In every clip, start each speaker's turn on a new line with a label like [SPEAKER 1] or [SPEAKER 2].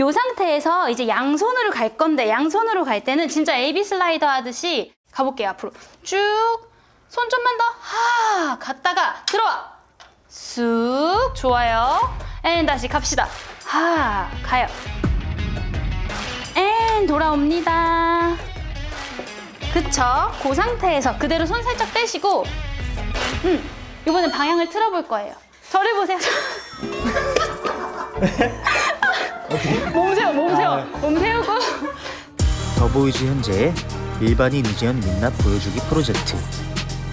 [SPEAKER 1] 이 상태에서 이제 양손으로 갈 건데 양손으로 갈 때는 진짜 AB 슬라이더 하듯이 가볼게요 앞으로. 쭉 손 좀만 더. 하 갔다가 들어와. 쑥 좋아요. 앤 다시 갑시다. 하 가요. 앤 돌아옵니다. 그쵸? 그 상태에서 그대로 손 살짝 떼시고 음 이번엔 방향을 틀어볼 거예요. 저를 보세요 몸 세워 몸 세워. 몸 세우고.
[SPEAKER 2] 더보이즈 현재의 일반인 이재현 민낯 보여주기 프로젝트.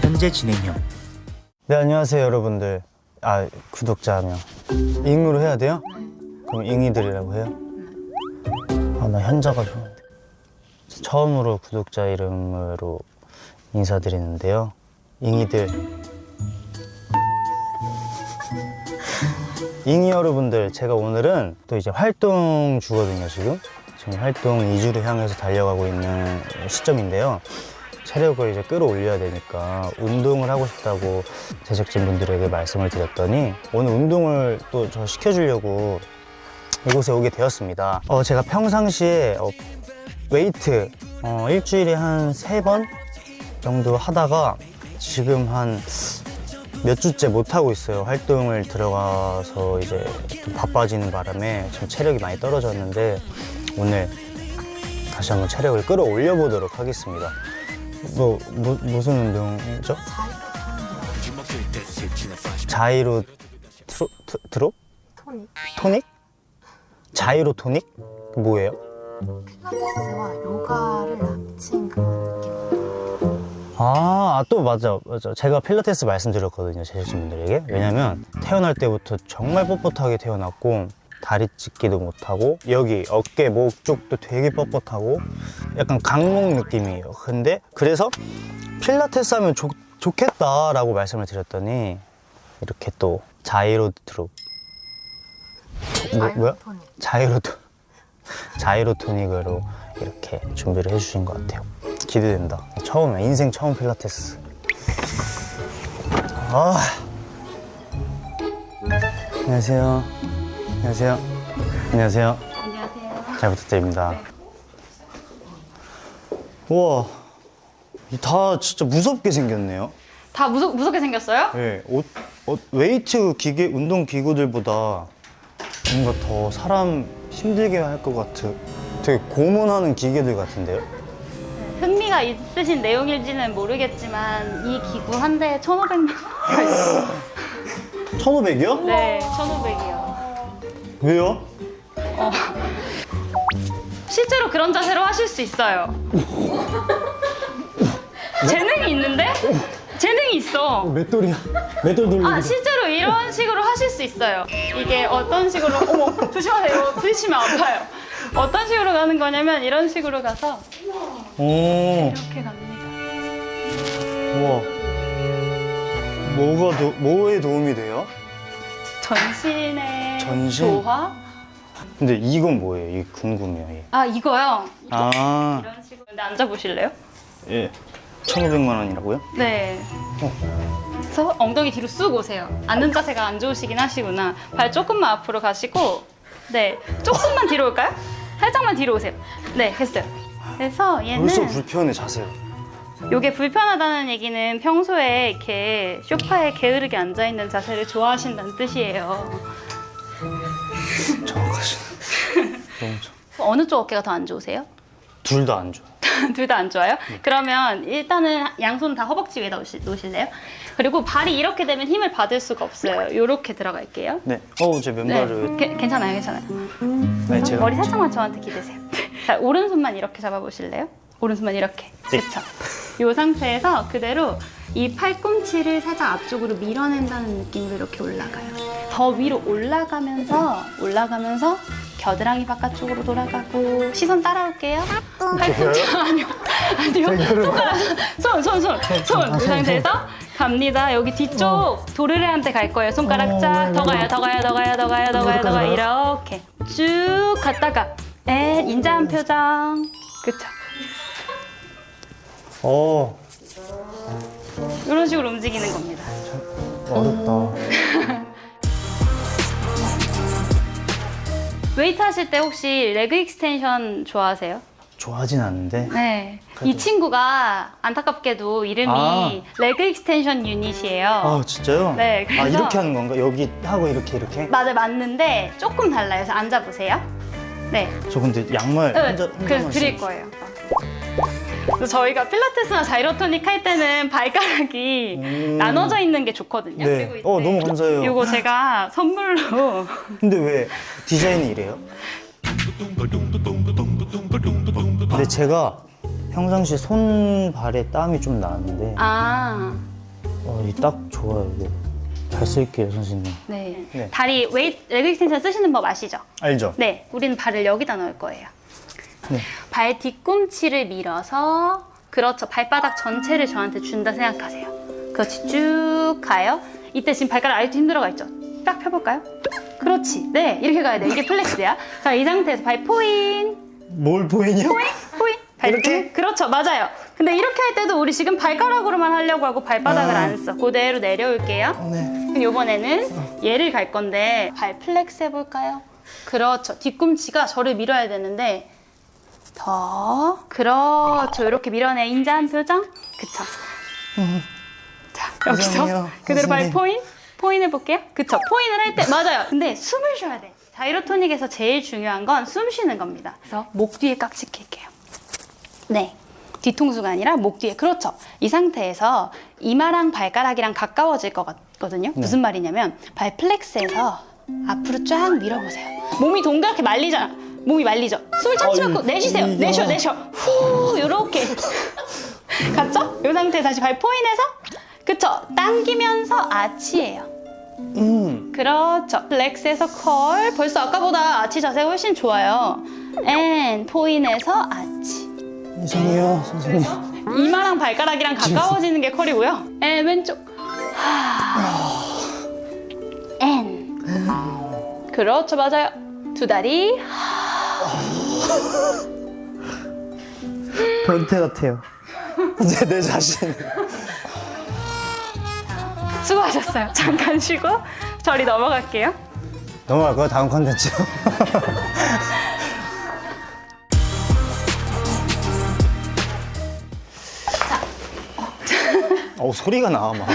[SPEAKER 2] 현재 진행형.
[SPEAKER 3] 네 안녕하세요 여러분들. 아 구독자 하면 잉으로 해야 돼요? 그럼 잉이들이라고 해요? 아 나 현자가 좋은데 처음으로 구독자 이름으로 인사드리는데요. 잉이들 잉이 여러분들 제가 오늘은 또 이제 활동 주거든요 지금 지금 활동 2주를 향해서 달려가고 있는 시점인데요 체력을 이제 끌어올려야 되니까 운동을 하고 싶다고 제작진 분들에게 말씀을 드렸더니 오늘 운동을 또 저 시켜주려고 이곳에 오게 되었습니다. 어, 제가 평상시에 어, 웨이트 어, 일주일에 한 세 번 정도 하다가 지금 한 몇 주째 못 하고 있어요. 활동을 들어가서 이제 좀 바빠지는 바람에 지금 체력이 많이 떨어졌는데 오늘 다시 한번 체력을 끌어올려 보도록 하겠습니다. 뭐, 뭐 무슨 운동이죠? 자이로 트로, 트, 드롭?
[SPEAKER 4] 토닉,
[SPEAKER 3] 토닉? 자이로 토닉? 뭐예요?
[SPEAKER 4] 필라테스와 요가를 합친 느낌.
[SPEAKER 3] 아, 아, 또 맞아, 맞아. 제가 필라테스 말씀드렸거든요, 제작진분들에게. 왜냐면 태어날 때부터 정말 뻣뻣하게 태어났고, 다리 찢기도 못하고, 여기 어깨, 목 쪽도 되게 뻣뻣하고, 약간 강목 느낌이에요. 근데, 그래서 필라테스 하면 좋, 좋겠다라고 말씀을 드렸더니, 이렇게 또 자이로 드롭. 뭐, 뭐야?
[SPEAKER 4] 토닉.
[SPEAKER 3] 자이로 토 자이로 토닉으로 이렇게 준비를 해주신 것 같아요. 기대된다. 처음에 인생 처음 필라테스. 아. 안녕하세요. 안녕하세요. 안녕하세요.
[SPEAKER 1] 안녕하세요
[SPEAKER 3] 잘 부탁드립니다. 우와, 이다 진짜 무섭게 생겼네요.
[SPEAKER 1] 다 무섭, 무섭게 생겼어요?
[SPEAKER 3] 네, 옷, 옷, 웨이트 기계, 운동 기구들보다 뭔가 더 사람 힘들게 할 것 같은 되게 고문하는 기계들 같은데요?
[SPEAKER 1] 흥미가 있으신 내용일지는 모르겠지만 이 기구 한 대에 1,500만 원 있어요.
[SPEAKER 3] 1500이요?
[SPEAKER 1] 네, 1,500이요.
[SPEAKER 3] 왜요?
[SPEAKER 1] 실제로 그런 자세로 하실 수 있어요. 재능이 있는데? 재능이 있어.
[SPEAKER 3] 맷돌이야. 맷돌 돌리기.
[SPEAKER 1] 아, 실제로 이런 식으로 하실 수 있어요. 이게 어떤 식으로, 어머, 조심하세요. 부딪히면 아파요. 어떤 식으로 가는 거냐면 이런 식으로 가서
[SPEAKER 3] 오,
[SPEAKER 1] 이렇게 갑니다.
[SPEAKER 3] 우와. 뭐가, 도, 뭐에 도움이 돼요?
[SPEAKER 1] 전신의
[SPEAKER 3] 전신?
[SPEAKER 1] 조화?
[SPEAKER 3] 근데 이건 뭐예요? 이게 궁금해요. 이게.
[SPEAKER 1] 아, 이거요.
[SPEAKER 3] 아,
[SPEAKER 1] 이런 식으로. 근데 앉아 보실래요?
[SPEAKER 3] 예. 1500만 원이라고요?
[SPEAKER 1] 네. 그래서 엉덩이 뒤로 쑥 오세요. 앉는 자세가 안 좋으시긴 하시구나. 발 조금만 앞으로 가시고, 네. 조금만 뒤로 올까요? 살짝만 뒤로 오세요. 네, 됐어요. 그래서 얘는
[SPEAKER 3] 벌써 불편해, 자세가.
[SPEAKER 1] 이게 불편하다는 얘기는 평소에 이렇게 소파에 게으르게 앉아 있는 자세를 좋아하신다는 뜻이에요.
[SPEAKER 3] 정확하시네. 너무 좋아.
[SPEAKER 1] 어느 쪽 어깨가 더 안 좋으세요?
[SPEAKER 3] 둘다 안 좋아.
[SPEAKER 1] 둘 다 안 좋아요? 그러면 일단은 양손 다 허벅지 위에 놓으시, 놓으실래요? 그리고 발이 이렇게 되면 힘을 받을 수가 없어요. 이렇게 들어갈게요.
[SPEAKER 3] 네. 어, 제
[SPEAKER 1] 네,
[SPEAKER 3] 맨발을.
[SPEAKER 1] 게- 괜찮아요, 괜찮아요.
[SPEAKER 3] 네, 제가.
[SPEAKER 1] 머리 살짝만 저한테 기대세요. 자, 오른손만 이렇게 잡아보실래요? 오른손만 이렇게.
[SPEAKER 3] 네.
[SPEAKER 1] 그쵸? 이 상태에서 그대로 이 팔꿈치를 살짝 앞쪽으로 밀어낸다는 느낌으로 이렇게 올라가요. 더 위로 올라가면서, 올라가면서 겨드랑이 바깥쪽으로 돌아가고 시선 따라올게요. 팔꿈치 아니요, 아니요. 손가락, 손, 손, 손, 손. 이 상태에서 갑니다. 여기 뒤쪽 도르래한테 갈 거예요. 손가락 쫙 더 가요, 더 가요, 더 가요, 더 가요, 더 가요, 더 가요. 이렇게 쭉 갔다가 에 인자한 표정. 그쵸?
[SPEAKER 3] 어,
[SPEAKER 1] 이런 식으로 움직이는 겁니다.
[SPEAKER 3] 어렵다.
[SPEAKER 1] 웨이트 하실 때 혹시 레그 익스텐션 좋아하세요?
[SPEAKER 3] 좋아하진 않는데
[SPEAKER 1] 네. 이 친구가 안타깝게도 이름이
[SPEAKER 3] 아.
[SPEAKER 1] 레그 익스텐션 유닛이에요.
[SPEAKER 3] 아 진짜요?
[SPEAKER 1] 네,
[SPEAKER 3] 아
[SPEAKER 1] 그래서-
[SPEAKER 3] 이렇게 하는 건가? 여기 하고 이렇게 이렇게?
[SPEAKER 1] 맞아요, 맞는데 조금 달라요. 그래서 앉아보세요. 네.
[SPEAKER 3] 저 근데 양말
[SPEAKER 1] 네,
[SPEAKER 3] 혼자
[SPEAKER 1] 그래서 드릴
[SPEAKER 3] 신고
[SPEAKER 1] 거예요. 그래서 저희가 필라테스나 자이로토닉 할 때는 발가락이
[SPEAKER 3] 음.
[SPEAKER 1] 나눠져 있는 게 좋거든요.
[SPEAKER 3] 네. 어 너무 감사해요.
[SPEAKER 1] 이거 제가 선물로
[SPEAKER 3] 근데 왜 디자인이 이래요? 근데 제가 평상시 손발에 땀이 좀 나는데
[SPEAKER 1] 아,
[SPEAKER 3] 어, 이 딱 좋아요 이거 잘 쓸게요 선생님
[SPEAKER 1] 네.
[SPEAKER 3] 네.
[SPEAKER 1] 다리 웨이트 레그 익스텐션 쓰시는 법 아시죠?
[SPEAKER 3] 알죠?
[SPEAKER 1] 네, 우리는 발을 여기다 넣을 거예요.
[SPEAKER 3] 네.
[SPEAKER 1] 발 뒤꿈치를 밀어서 그렇죠. 발바닥 전체를 저한테 준다 생각하세요. 그렇지. 쭉 가요. 이때 지금 발가락 아직도 힘들어가 있죠. 딱 펴볼까요? 그렇지. 네, 이렇게 가야 돼. 이게 플렉스야. 자, 이 상태에서 발 포인,
[SPEAKER 3] 뭘 보이냐?
[SPEAKER 1] 포인, 포인. 발
[SPEAKER 3] 이렇게?
[SPEAKER 1] 등. 그렇죠. 맞아요. 근데 이렇게 할 때도 우리 지금 발가락으로만 하려고 하고 발바닥을
[SPEAKER 3] 아.
[SPEAKER 1] 안 써. 그대로 내려올게요.
[SPEAKER 3] 네
[SPEAKER 1] 그럼 이번에는 얘를 갈 건데 발 플렉스 해볼까요? 그렇죠. 뒤꿈치가 저를 밀어야 되는데 더 그렇죠. 이렇게 밀어내 인자한 표정. 그쵸. 자 여기서
[SPEAKER 3] 죄송해요,
[SPEAKER 1] 그대로 발
[SPEAKER 3] 선생님.
[SPEAKER 1] 포인 포인 해볼게요. 그쵸. 포인을 할 때 맞아요. 근데 숨을 쉬어야 돼. 자이로토닉에서 제일 중요한 건 숨 쉬는 겁니다. 그래서 목 뒤에 깍지 낄게요. 네. 뒤통수가 아니라 목 뒤에. 그렇죠. 이 상태에서 이마랑 발가락이랑 가까워질 것 같거든요. 무슨 말이냐면 발 플렉스에서 앞으로 쫙 밀어보세요. 몸이 동그랗게 말리잖아. 몸이 말리죠. 숨을 참지
[SPEAKER 3] 어,
[SPEAKER 1] 않고
[SPEAKER 3] 이-
[SPEAKER 1] 내쉬세요. 내쉬어, 내쉬어. 후, 요렇게. 갔죠? 이 상태에서 다시 발 포인해서 그쵸. 당기면서 아치예요.
[SPEAKER 3] 음.
[SPEAKER 1] 그렇죠. 플렉스에서 컬. 벌써 아까보다 아치 자세가 훨씬 좋아요. 앤 포인해서 아치.
[SPEAKER 3] 이상해요 선생님
[SPEAKER 1] 이마랑 발가락이랑 가까워지는 게 컬이고요. 앤 왼쪽. 하. 앤. 그렇죠, 맞아요. 두 다리.
[SPEAKER 3] 변태 같아요 내, 내 자신
[SPEAKER 1] 수고하셨어요. 잠깐 쉬고 저리 넘어갈게요.
[SPEAKER 3] 넘어갈 거야 다음 컨텐츠 어 소리가 나와 막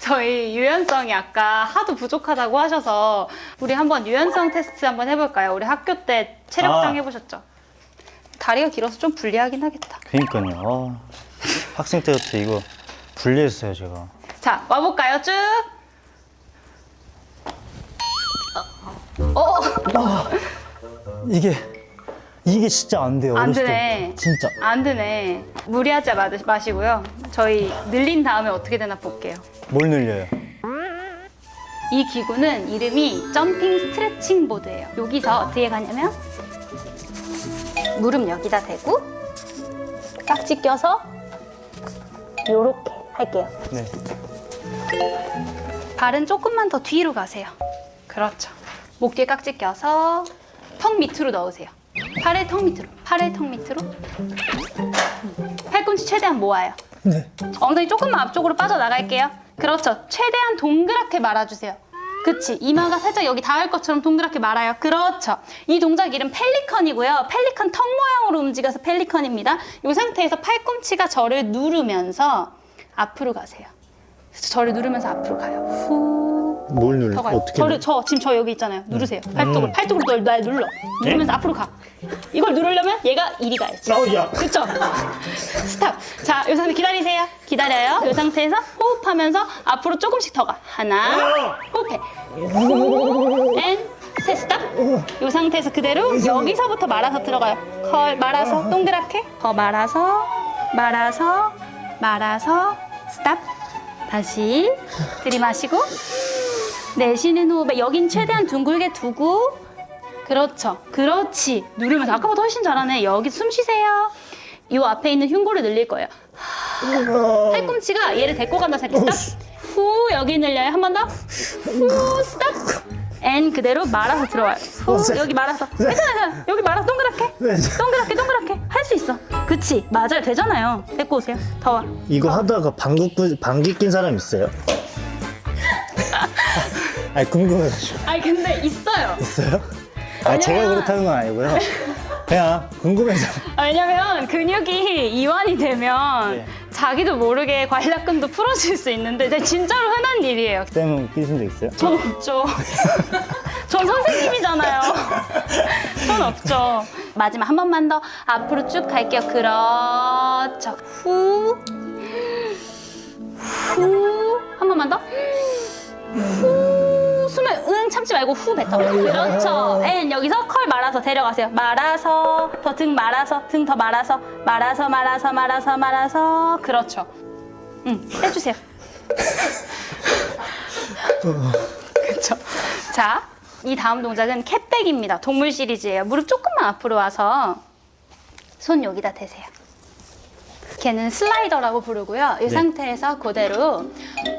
[SPEAKER 1] 저희 유연성이 아까 하도 부족하다고 하셔서 우리 한번 유연성 테스트 한번 해볼까요? 우리 학교 때 체력장
[SPEAKER 3] 아.
[SPEAKER 1] 해보셨죠? 다리가 길어서 좀 불리하긴 하겠다.
[SPEAKER 3] 그니까요 아, 학생 때부터 이거 분리했어요 제가
[SPEAKER 1] 자, 와볼까요? 쭉. 어, 어,
[SPEAKER 3] 이게 이게 진짜 안 돼요
[SPEAKER 1] 안
[SPEAKER 3] 어렸을
[SPEAKER 1] 되네.
[SPEAKER 3] 때 진짜
[SPEAKER 1] 안 되네. 무리하지 마- 마시고요. 저희 늘린 다음에 어떻게 되나 볼게요.
[SPEAKER 3] 뭘 늘려요?
[SPEAKER 1] 이 기구는 이름이 점핑 스트레칭 보드예요. 여기서 어떻게 가냐면 무릎 여기다 대고 깍지 껴서 요렇게 할게요.
[SPEAKER 3] 네
[SPEAKER 1] 발은 조금만 더 뒤로 가세요. 그렇죠. 목 뒤에 깍지 껴서 턱 밑으로 넣으세요. 팔을 턱 밑으로, 팔을 턱 밑으로. 팔꿈치 최대한 모아요.
[SPEAKER 3] 네.
[SPEAKER 1] 엉덩이 조금만 앞쪽으로 빠져나갈게요. 그렇죠. 최대한 동그랗게 말아주세요. 그치. 이마가 살짝 여기 닿을 것처럼 동그랗게 말아요. 그렇죠. 이 동작 이름 펠리컨이고요. 펠리컨 턱 모양으로 움직여서 펠리컨입니다. 이 상태에서 팔꿈치가 저를 누르면서 앞으로 가세요. 그래서 저를 누르면서 앞으로 가요. 후.
[SPEAKER 3] 뭘 눌러?
[SPEAKER 1] 더 가요. 저를 저 지금 저 여기 있잖아요. 누르세요. 팔뚝을 팔뚝으로 널, 날 눌러. 누르면서 앞으로 가. 이걸 누르려면 얘가 이리 가야지.
[SPEAKER 3] 어야
[SPEAKER 1] 그쵸? 스탑. 자, 이 상태 기다리세요. 기다려요. 이 상태에서 호흡하면서 앞으로 조금씩 더 가. 하나, 호흡해. 앤, 셋, 스탑. 이 상태에서 그대로 여기서부터 말아서 들어가요. 컬, 말아서, 동그랗게. 더 말아서, 말아서, 말아서, 스탑. 다시 들이마시고, 내쉬는 호흡에 여긴 최대한 둥글게 두고, 그렇죠. 그렇지. 누르면서 아까보다 훨씬 잘하네. 여기 숨 쉬세요. 이 앞에 있는 흉골을 늘릴 거예요. 팔꿈치가 얘를 데리고 간다. 스탑. 후 여기 늘려요. 한 번 더. 후 스탑. 앤 그대로 말아서 들어와요. 후 여기 말아서. 괜찮아요. 여기 말아서 동그랗게. 동그랗게 동그랗게 할 수 있어. 그치. 맞아요. 되잖아요. 데리고 오세요. 더 와.
[SPEAKER 3] 이거 하다가 방귀 꾸- 방귀 낀 사람 있어요? 아니 궁금해가지고
[SPEAKER 1] 아니 근데 있어요.
[SPEAKER 3] 있어요? 아, 제가 그렇다는 건 아니고요. 그냥 궁금해서.
[SPEAKER 1] 아, 왜냐면 근육이 이완이 되면
[SPEAKER 3] 네.
[SPEAKER 1] 자기도 모르게 관략근도 풀어질 수 있는데 근데 진짜로 흔한 일이에요.
[SPEAKER 3] 쌤은 끼신 적 있어요?
[SPEAKER 1] 전 없죠. 전 선생님이잖아요. 전 없죠. 마지막 한 번만 더 앞으로 쭉 갈게요. 그렇죠. 후. 후. 한 번만 더. 참지 말고 후 뱉어. 그렇죠. 앤 여기서 컬 말아서 데려가세요. 말아서 더 등 말아서 등 더 말아서 말아서 말아서 말아서 말아서 그렇죠. 응 빼주세요. 그렇죠. 자, 이 다음 동작은 캣백입니다. 동물 시리즈예요. 무릎 조금만 앞으로 와서 손 여기다 대세요. 걔는 슬라이더라고 부르고요. 이
[SPEAKER 3] 네.
[SPEAKER 1] 상태에서 그대로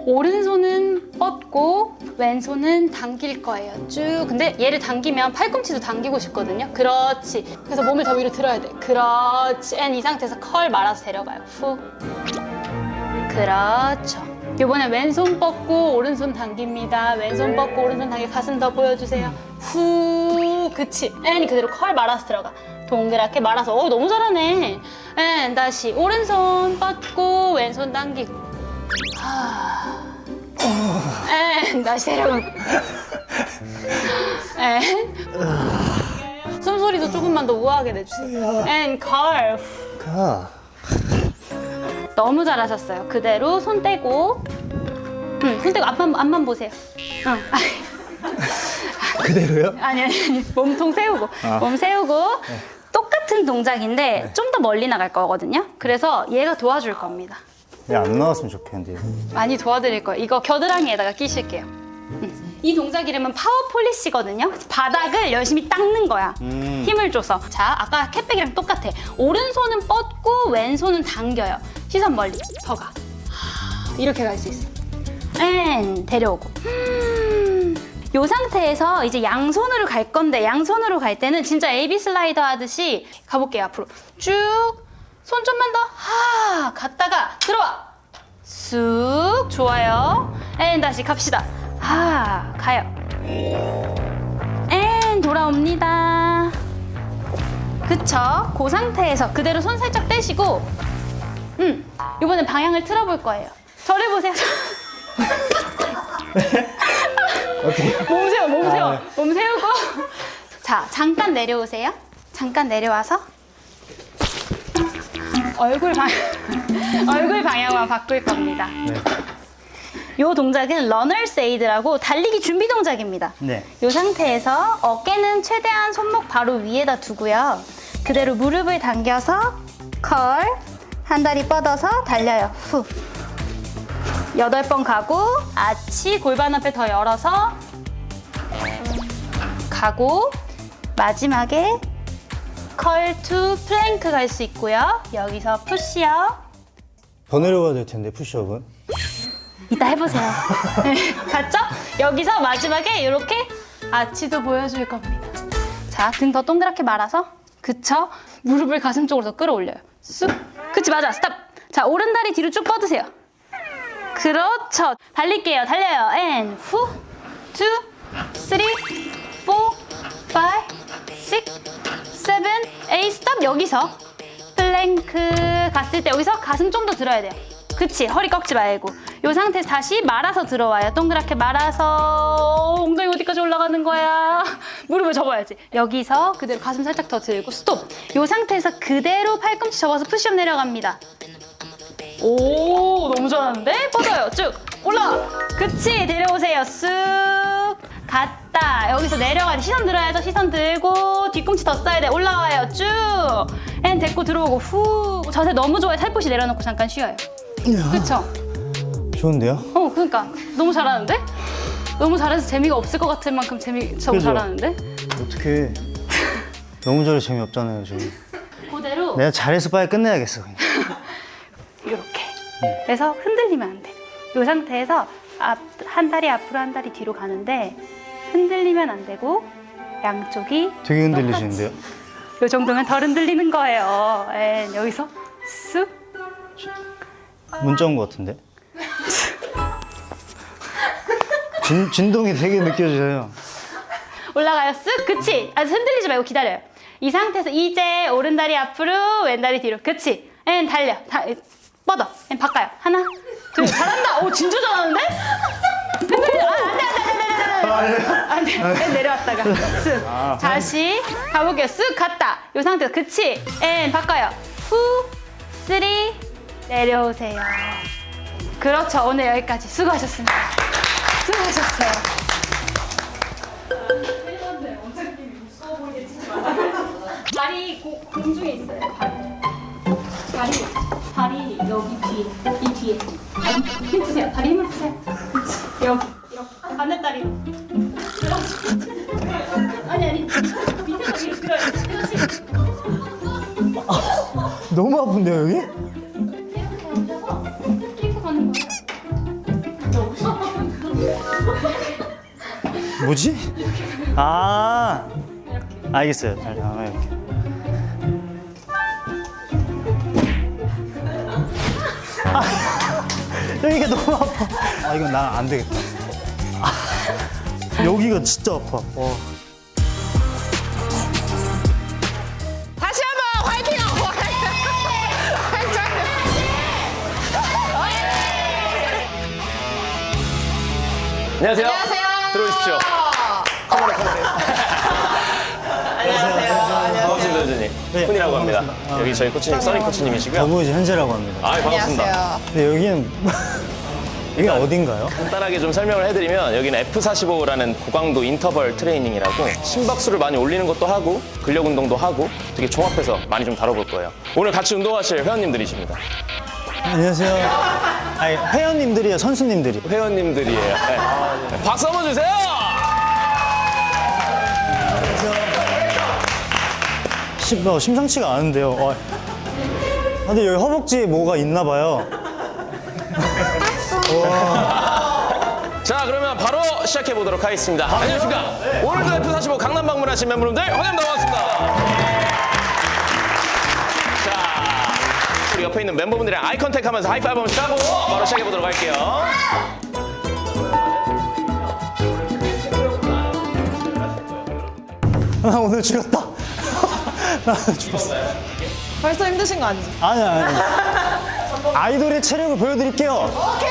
[SPEAKER 1] 오른손은 뻗고 왼손은 당길 거예요. 쭉. 근데 얘를 당기면 팔꿈치도 당기고 싶거든요. 그렇지. 그래서 몸을 더 위로 들어야 돼. 그렇지. 앤 이 상태에서 컬 말아서 데려가요. 후. 그렇죠. 이번에 왼손 뻗고 오른손 당깁니다. 왼손 뻗고 오른손 당겨 가슴 더 보여주세요. 후, 그치. 앤 그대로 컬 말아서 들어가. 동그랗게 말아서. 어, 너무 잘하네. 앤 다시 오른손 뻗고 왼손 당기고. 하. 앤 다시 데려가. 앤. 숨소리도 조금만 더 우아하게 내주세요. 앤 컬.
[SPEAKER 3] 가.
[SPEAKER 1] 너무 잘하셨어요. 그대로 손 떼고, 응, 손 떼고 앞만 앞만 보세요. 응.
[SPEAKER 3] 그대로요?
[SPEAKER 1] 아니 아니 아니 몸통 세우고
[SPEAKER 3] 아.
[SPEAKER 1] 몸 세우고 똑같은 동작인데 좀 더 멀리 나갈 거거든요. 그래서 얘가 도와줄 겁니다.
[SPEAKER 3] 왜안 나왔으면 좋겠는데요.
[SPEAKER 1] 많이 도와드릴 거예요. 이거 겨드랑이에다가 끼실게요. 음. 이 동작 이름은 파워 폴리시거든요. 그래서 바닥을 열심히 닦는 거야.
[SPEAKER 3] 음.
[SPEAKER 1] 힘을 줘서. 자, 아까 캣백이랑 똑같아. 오른손은 뻗고 왼손은 당겨요. 시선 멀리. 더 가. 이렇게 갈 수 있어. 앤 데려오고. 음. 요 상태에서 이제 양손으로 갈 건데 양손으로 갈 때는 진짜 AB 슬라이더 하듯이 가볼게요 앞으로. 쭉 손 좀만 더. 하 갔다가 들어와. 쑥 좋아요. 앤 다시 갑시다. 하 가요. 앤 돌아옵니다. 그쵸? 그 상태에서 그대로 손 살짝 떼시고 음 이번엔 방향을 틀어볼 거예요. 저를 보세요
[SPEAKER 3] 어떻게?
[SPEAKER 1] 몸 세워, 몸 세워.
[SPEAKER 3] 아.
[SPEAKER 1] 몸 세우고. 자, 잠깐 내려오세요. 잠깐 내려와서. 얼굴 방, 얼굴 방향만 바꿀 겁니다.
[SPEAKER 3] 네.
[SPEAKER 1] 요 동작은 러너스 에이드라고 달리기 준비 동작입니다.
[SPEAKER 3] 네.
[SPEAKER 1] 이 상태에서 어깨는 최대한 손목 바로 위에다 두고요. 그대로 무릎을 당겨서 컬, 한 다리 뻗어서 달려요. 후. 여덟 번 가고 아치 골반 앞에 더 열어서 가고 마지막에 컬 투 플랭크 갈 수 있고요. 여기서 푸시업.
[SPEAKER 3] 더 내려가야 될 텐데 푸시업은.
[SPEAKER 1] 이따 해보세요. 네, 갔죠? 여기서 마지막에 이렇게 아치도 보여줄 겁니다. 자, 등 더 동그랗게 말아서. 그쵸? 무릎을 가슴 쪽으로 더 끌어올려요. 쑥. 그치, 맞아. 스탑. 자, 오른 다리 뒤로 쭉 뻗으세요. 그렇죠. 달릴게요. 달려요. And 후, two, three, four. 스탑. 여기서 플랭크 갔을 때 여기서 가슴 좀 더 들어야 돼요. 그치 허리 꺾지 말고 이 상태에서 다시 말아서 들어와요 동그랗게 말아서 엉덩이 어디까지 올라가는 거야 무릎을 접어야지 여기서 그대로 가슴 살짝 더 들고 스톱 이 상태에서 그대로 팔꿈치 접어서 푸시업 내려갑니다 오 너무 잘하는데 쭉 올라 그치 데려오세요 쑥 갔다 여기서 내려가야 돼 시선 들어야죠 시선 들고 뒤꿈치 더 써야 돼 올라와요 쭉앤 데리고 들어오고 후 자세 너무 좋아요 살포시 내려놓고 잠깐 쉬어요 그쵸
[SPEAKER 3] 좋은데요?
[SPEAKER 1] 어 그러니까 너무 잘하는데 너무 잘해서 재미가 없을 것 같을 만큼 재미 너무
[SPEAKER 3] 그죠?
[SPEAKER 1] 잘하는데
[SPEAKER 3] 어떻게? 너무 잘해 재미없잖아요 지금.
[SPEAKER 1] 그대로
[SPEAKER 3] 내가 잘해서 빨리 끝내야겠어. 그냥.
[SPEAKER 1] 이렇게. 그래서 흔들리면 안 돼. 이 상태에서 앞, 한 다리 앞으로 한 다리 뒤로 가는데 흔들리면 안 되고 양쪽이
[SPEAKER 3] 되게 흔들리시는데요?
[SPEAKER 1] 이 정도면 덜 흔들리는 거예요. 에, 여기서 쑥.
[SPEAKER 3] 문자 온 것 같은데? 진, 진동이 되게 느껴져요.
[SPEAKER 1] 올라가요. 쓱. 그치? 아, 흔들리지 말고 기다려요. 이 상태에서 이제 오른 다리 앞으로, 왼 다리 뒤로. 그치? 앤 달려. 다, 뻗어. 앤 바꿔요. 하나, 둘. 잘한다. 오, 진짜 잘하는데? 흔들리지 아, 안 돼, 안 돼, 안 돼, 안 돼, 안 돼. 안 돼. 앤 내려왔다가. 쓱. 다시 가볼게요. 쓱 갔다. 이 상태에서. 그치? 앤 바꿔요. 후, 쓰리, 내려오세요. 그렇죠. 오늘 여기까지 수고하셨습니다. 수고하셨어요. 발이 고, 공중에 있어요. 발 이. 발이, 발이 여기 뒤에, 이 뒤에. 힘 푸세요. 다리 힘을. 그렇지. 여기, 이렇게. 반대 다리. 그렇지. 아니, 아니. 밑에서 위로 들어요. 그렇지.
[SPEAKER 3] 너무 아픈데요 여기?
[SPEAKER 1] 이렇게 얹어서 끼고 가는 거예요.
[SPEAKER 3] 뭐지? 아 알겠어요. 잘 아, 이렇게. 여기가 너무 아파. 아 이건 나 안 되겠다. 아, 여기가 진짜 아파. 와.
[SPEAKER 5] 다시 한번 화이팅하고
[SPEAKER 6] 안녕하세요.
[SPEAKER 5] 안녕하세요.
[SPEAKER 6] 들어오십시오. 카메라 카메라.
[SPEAKER 5] 안녕하세요.
[SPEAKER 6] 선생님.
[SPEAKER 3] 네,
[SPEAKER 6] 훈이라고 합니다.
[SPEAKER 3] 반갑습니다. 아,
[SPEAKER 6] 여기 저희 코치님 써니 코치님이시고요.
[SPEAKER 3] 더보이즈 현재라고 합니다.
[SPEAKER 6] 아, 반갑습니다.
[SPEAKER 5] 안녕하세요.
[SPEAKER 3] 근데 여기는 여기 어딘가요?
[SPEAKER 6] 간단하게 좀 설명을 해드리면 여기는 F45라는 고강도 인터벌 트레이닝이라고 심박수를 많이 올리는 것도 하고 근력 운동도 하고 되게 종합해서 많이 좀 다뤄볼 거예요. 오늘 같이 운동하실 회원님들이십니다.
[SPEAKER 3] 안녕하세요. 아니 회원님들이요, 선수님들이.
[SPEAKER 6] 회원님들이에요. 네. 박수 한번 주세요!
[SPEAKER 3] 심, 어, 심상치가 않은데요. 어. 아, 근데 여기 허벅지에 뭐가 있나 봐요.
[SPEAKER 6] 자, 그러면 바로 시작해 보도록 하겠습니다. 안녕하십니까. 오늘도 F45 강남 방문하신 멤버분들 환영합니다. 반갑습니다. 자, 우리 옆에 있는 멤버분들이랑 아이 컨택 하면서 하이파이브 한번 하고 바로 시작해 보도록 할게요.
[SPEAKER 3] 나 오늘 죽었다. 죽었어.
[SPEAKER 5] 벌써 힘드신 거 아니죠?
[SPEAKER 3] 아니, 아니. 아이돌의 체력을 보여드릴게요.
[SPEAKER 5] 오케이.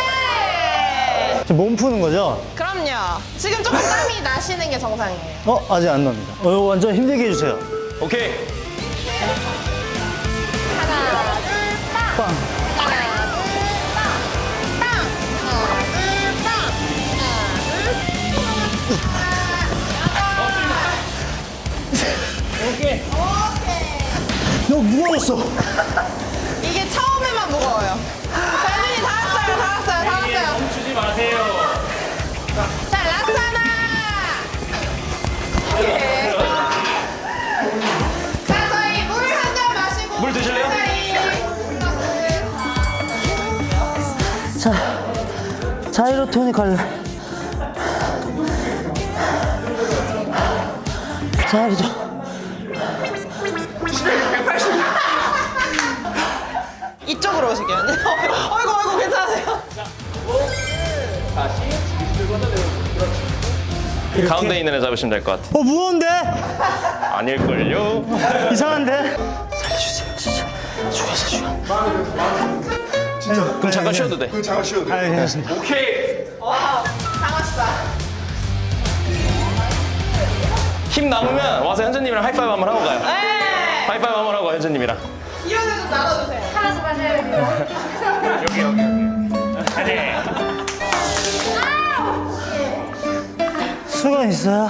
[SPEAKER 3] 지금 몸 푸는 거죠?
[SPEAKER 5] 그럼요. 지금 조금 땀이 나시는 게 정상이에요.
[SPEAKER 3] 어, 아직 안 납니다. 어, 완전 힘들게 해주세요.
[SPEAKER 6] 오케이.
[SPEAKER 3] 너 무거웠어.
[SPEAKER 5] 이게 처음에만 무거워요. 벨빈이 다 왔어요, 다 왔어요, 다 왔어요.
[SPEAKER 6] 멈추지 마세요.
[SPEAKER 5] 자, 라스트 하나. 오케이. 자, 저희 물 한 잔 마시고.
[SPEAKER 6] 물 드실래요?
[SPEAKER 3] 자, 자이로토닉 할래. 자이로토.
[SPEAKER 5] 이쪽으로 오시게요. 어이구, 어이구, 괜찮으세요?
[SPEAKER 6] 가운데 있는 애 잡으시면 될 것 같아요.
[SPEAKER 3] 어, 무거운데?
[SPEAKER 6] 아닐걸요?
[SPEAKER 3] 이상한데? 살려주세요, 진짜. 죽여서 죽여.
[SPEAKER 6] 그럼 잠깐 쉬어도 돼.
[SPEAKER 3] 아, 괜찮습니다.
[SPEAKER 6] 오케이.
[SPEAKER 5] 강하시다.
[SPEAKER 6] 힘 남으면 와서 현준님이랑 하이파이브 한번 하고 가요.
[SPEAKER 5] 네.
[SPEAKER 6] 하이파이브 한번 하고 현준님이랑.
[SPEAKER 5] 이혼을 좀 나눠주세요.
[SPEAKER 3] 수건 있어요?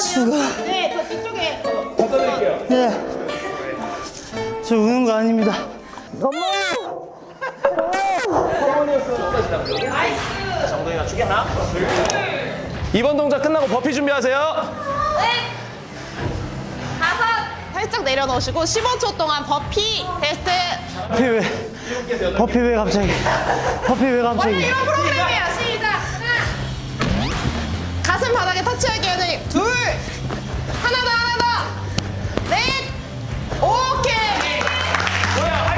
[SPEAKER 5] 수건이요? 네, 저 뒤쪽에.
[SPEAKER 3] 네. 저 우는 거 아닙니다.
[SPEAKER 6] 정동이가 죽였나? 이번 동작 끝나고 버피 준비하세요.
[SPEAKER 5] 다섯. 살짝 내려놓으시고 15초 동안 버피 테스트.
[SPEAKER 3] 버피 왜? 버피 왜 갑자기? 버피 왜 갑자기?
[SPEAKER 5] 이런 프로그램이에요. 시작. 하나. 가슴 바닥에 터치하기 연연히 둘. 하나 더, 하나 더. 넷. 오케이.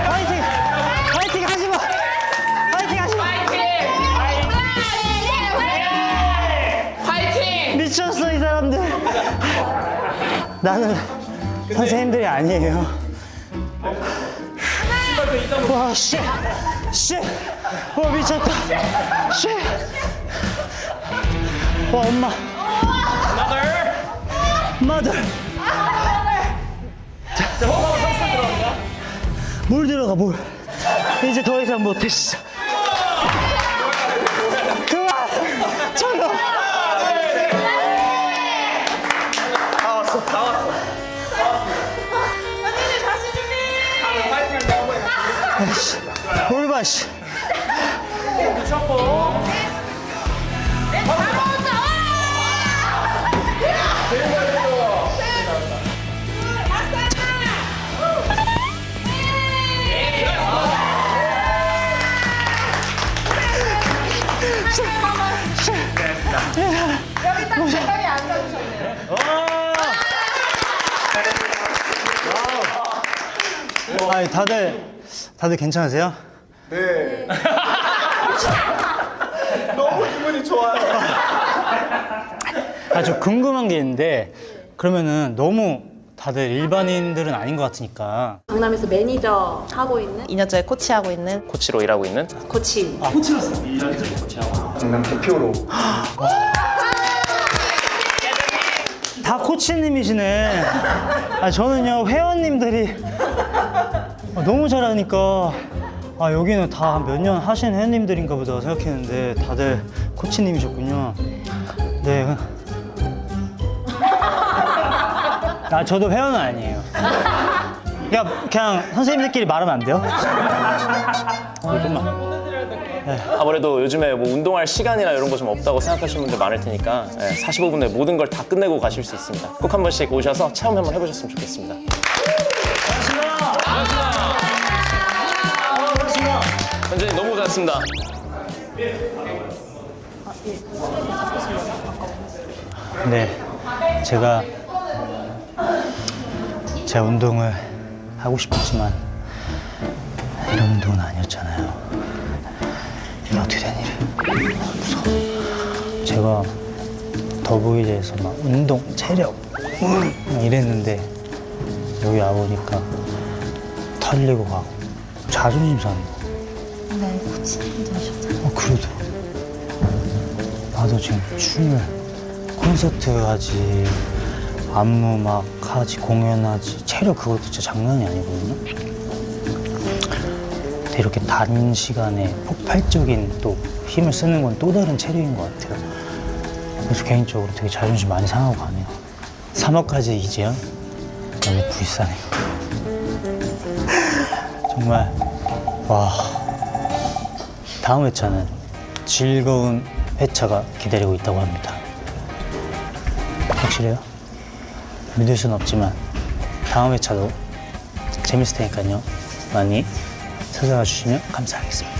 [SPEAKER 3] 파이팅! 파이팅 하지 마! 파이팅 하지 마! 미쳤어 이 사람 나는 선생님들이 아니에요. 와, 씨! 씨! 와, 미쳤다! 씨! 와, 엄마! mother! 물 들어가, 물. 이제 더 이상 못해, 진짜. 그만! 철로! 씨. 아니, 다들, 다들 괜찮으세요? 네. 너무 기분이 좋아요. 아, 저 궁금한 게 있는데, 그러면은 너무 다들 일반인들은 아닌 것 같으니까.
[SPEAKER 7] 강남에서 매니저 하고 있는
[SPEAKER 5] 2년째 코치하고 있는
[SPEAKER 6] 코치로 일하고 있는
[SPEAKER 7] 코치.
[SPEAKER 3] 다 코치님이시네. 아, 저는요, 회원님들이 아, 너무 잘하니까, 아, 여기는 다 몇 년 하신 회원님들인가 보다 생각했는데, 다들 코치님이셨군요. 네. 아, 저도 회원은 아니에요. 그냥, 그냥 선생님들끼리 말하면 안 돼요? 어, 좀만.
[SPEAKER 6] 아무래도 요즘에 뭐 운동할 시간이나 이런 거 좀 없다고 생각하시는 분들 많을 테니까 45분에 모든 걸 다 끝내고 가실 수 있습니다. 꼭 한 번씩 오셔서 체험 한번 해보셨으면 좋겠습니다. 현진이 너무 고생했습니다.
[SPEAKER 3] 네, 제가 제 운동을 하고 싶었지만 이런 운동은 아니었잖아요. 이게 어떻게 된 일이? 무서워. 제가 더보이즈에서 막 운동, 체력 막 이랬는데 여기 와보니까 털리고 가고 자존심 상해. 어, 그래도. 나도 지금 춤을 콘서트 하지 안무 막 하지 공연하지 체력 그것도 진짜 장난이 아니거든요. 근데 이렇게 단 시간에 폭발적인 또 힘을 쓰는 건 또 다른 체력인 것 같아요. 그래서 개인적으로 되게 자존심 많이 상하고 가네요. 3억까지 이재현 너무 불쌍해요 정말 와 다음 회차는 즐거운 회차가 기다리고 있다고 합니다. 확실해요? 믿을 순 없지만 다음 회차도 재밌을 테니까요. 많이 찾아와 주시면 감사하겠습니다.